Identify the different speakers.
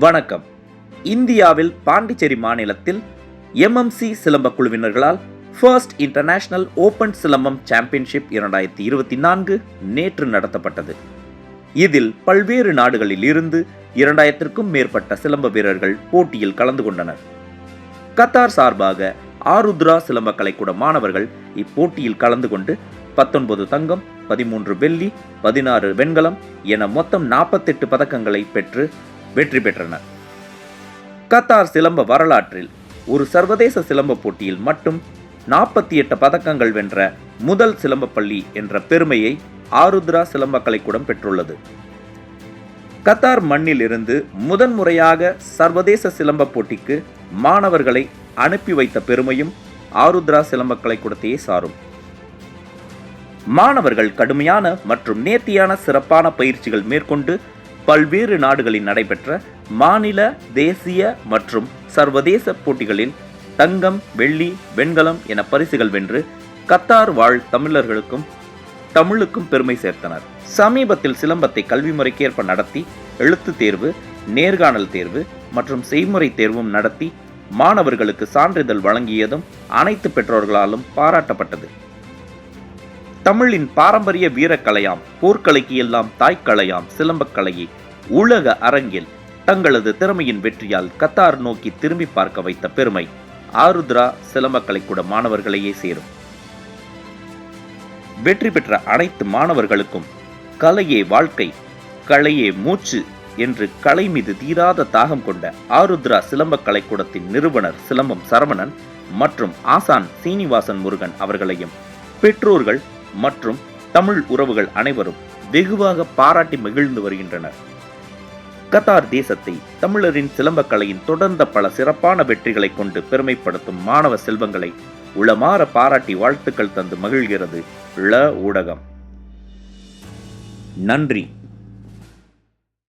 Speaker 1: வணக்கம். இந்தியாவில் பாண்டிச்சேரி மாநிலத்தில் எம்எம்சி சிலம்ப குழுவினர்களால் first international open silambam championship இரண்டாயிரத்தி இருபத்தி நான்கு நேற்று நடத்தப்பட்டது. இதில் பல்வேறு நாடுகளில் இருந்து இரண்டாயிரத்திற்கும் மேற்பட்ட சிலம்ப வீரர்கள் போட்டியில் கலந்து கொண்டனர். கத்தார் சார்பாக ஆருத்ரா சிலம்ப கலைக்கூட மாணவர்கள் இப்போட்டியில் கலந்து கொண்டு பத்தொன்பது தங்கம் பதிமூன்று வெள்ளி பதினாறு வெண்கலம் என மொத்தம் நாற்பத்தெட்டு பதக்கங்களை பெற்று வெற்றி பெற்றனர் கத்தார் சிலம்ப வரலாற்றில் ஒரு சர்வதேச சிலம்ப போட்டியில் மட்டும் நாற்பத்தி எட்டு பதக்கங்கள் வென்ற முதல் சிலம்ப பள்ளி என்ற பெருமையை ஆருத்ரா சிலம்ப கலைக்கூடம் பெற்றுள்ளது. கத்தார் மண்ணில் இருந்து முதன்முறையாக சர்வதேச சிலம்ப போட்டிக்கு மாணவர்களை அனுப்பி வைத்த பெருமையும் ஆருத்ரா சிலம்ப கலைக்கூடத்தையே சாரும். மாணவர்கள் கடுமையான மற்றும் நேர்த்தியான சிறப்பான பயிற்சிகள் மேற்கொண்டு பல்வேறு நாடுகளில் நடைபெற்ற மாநில தேசிய மற்றும் சர்வதேச போட்டிகளில் தங்கம் வெள்ளி வெண்கலம் என பரிசுகள் வென்று கத்தார் வாழ் தமிழர்களுக்கும் தமிழுக்கும் பெருமை சேர்த்தனர். சமீபத்தில் சிலம்பத்தை கல்வி முறைக்கேற்ப நடத்தி எழுத்து தேர்வு நேர்காணல் தேர்வு மற்றும் செய்முறை தேர்வும் நடத்தி மாணவர்களுக்கு சான்றிதழ் வழங்கியதும் அனைத்து பெற்றோர்களாலும் பாராட்டப்பட்டது. தமிழின் பாரம்பரிய வீரக்கலையாம் போர்க்கலைக்கு எல்லாம் தாய்க்கலையாம் சிலம்பக்கலையை உலக அரங்கில் தங்களது திறமையின் வெற்றியால் கத்தார் நோக்கி திரும்பி பார்க்க வைத்த பெருமை ஆருத்ரா சிலம்பக்கலைக்கூட மாணவர்களையே சேரும். வெற்றி பெற்ற அனைத்து மாணவர்களுக்கும் கலையே வாழ்க்கை கலையே மூச்சு என்று கலை மீது தீராத தாகம் கொண்ட ஆருத்ரா சிலம்பக் கலைக்கூடத்தின் நிறுவனர் சிலம்பம் சரவணன் மற்றும் ஆசான் சீனிவாசன் முருகன் அவர்களையும் பெற்றோர்கள் மற்றும் தமிழ் உறவுகள் அனைவரும் வெகுவாக பாராட்டி மகிழ்ந்து வருகின்றனர். கத்தார் தேசத்தை தமிழரின் சிலம்பக் கலையின் தொடர்ந்த பல சிறப்பான வெற்றிகளை கொண்டு பெருமைப்படுத்தும் மாணவ செல்வங்களை உளமாற பாராட்டி வாழ்த்துக்கள் தந்து மகிழ்கிறது ள ஊடகம். நன்றி.